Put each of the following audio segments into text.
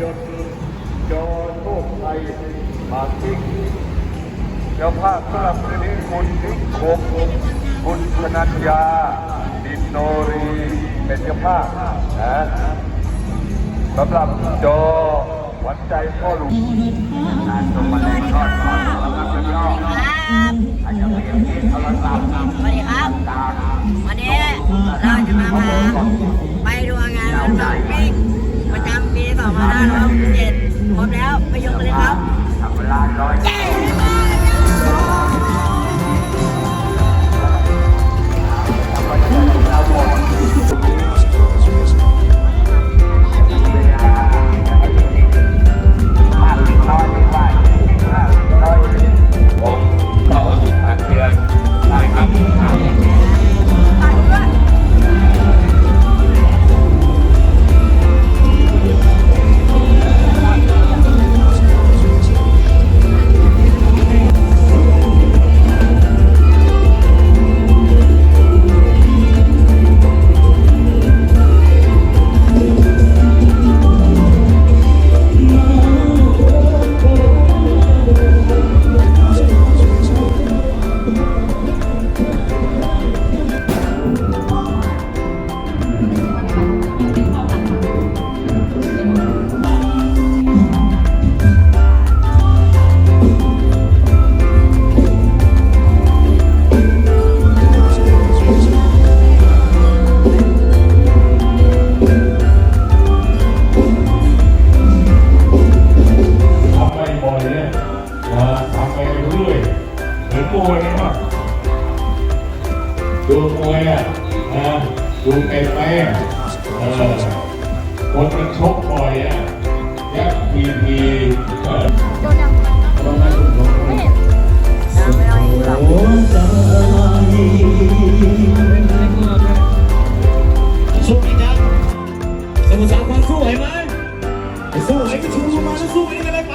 ยนต์จอโชคไทยมาทิกเจ้าภาพสำหรับคืนนี้คุณนิคมคุณธนัญญาดินโนรีเป็นเจ้าภาพนะสำหรับจอวันใจพ่อหลวงการชมมาเลยทอดก่อนนะครับพี่น้องครับอาจจะไม่ยังกินโทรศัพท์ำ ดูมวยอะนะดูเป็นไหมอะเออคนมันชกบ่อยอะยักษ์พีพีลงมาดูลงมาดูยังไม่เอาอีกหรอกสู้ไหมจ๊ะสมุทรสาครสู้ไหวไหมสู้ไหวก็ชูมาแล้วสู้ไปกันเลยไป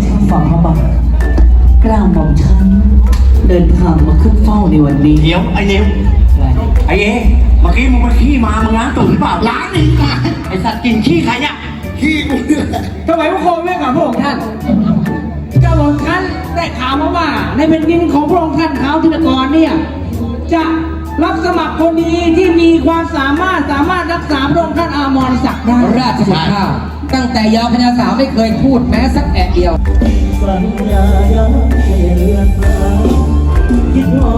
เคขอเรียนช่างฟังพระบาทกล้าวหม่อมฉัน เดินทางมาขึ้นเฝ้าในวันนี้เดี๋ยวไอ้เร็วไอ้เอเมื่อกี้มึงมาขี้มามึงล้างตุ่นเปล่าล้างนี่มาไอ้สัตว์กินขี้ใครเนี่ยขี้กูเนี่ยถวายพระโคมด้วยกับพระองค์ท่านกระหม่อมท่านได้ข่าวมาว่า ในแผ่นดินของพระองค์ท่านเขาที่นกรเนี่ยจะรับสมัครคนดีที่มีความสามารถสามารถรักษาพระองค์ท่านอามรศักดิ์ได้ราชบุตรข้า ตั้งแต่ยาวพญาสาวไม่เคยพูดแม้สักแอะเดียวสัญญายังไม่เลือนลางคิดว่า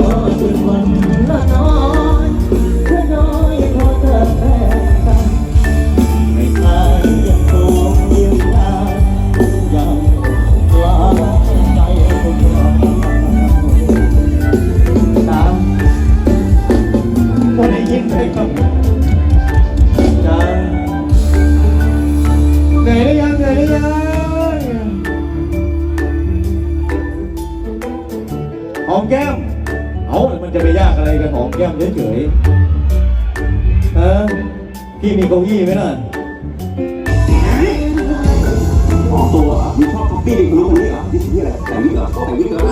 พี่มีเก้าอี้ไหมน่ะออตัวอะมีชอบพี่ดิรู้คนนี้เหรอที่ชื่ออะไรแต่งนี่เหรอแต่งนี่เหรอ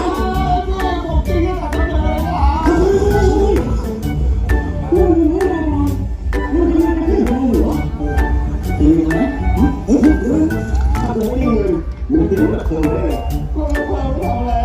มึงที่รู้แบบเธอเลย